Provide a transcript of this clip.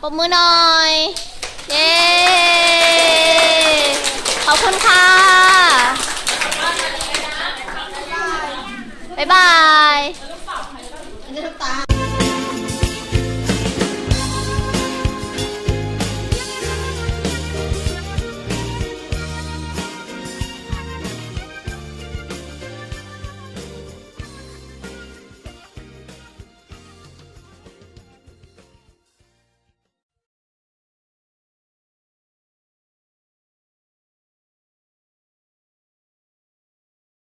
ปมมือหน่อย เย้ขอบคุณค่ะ บ๊ายบายน้ำตา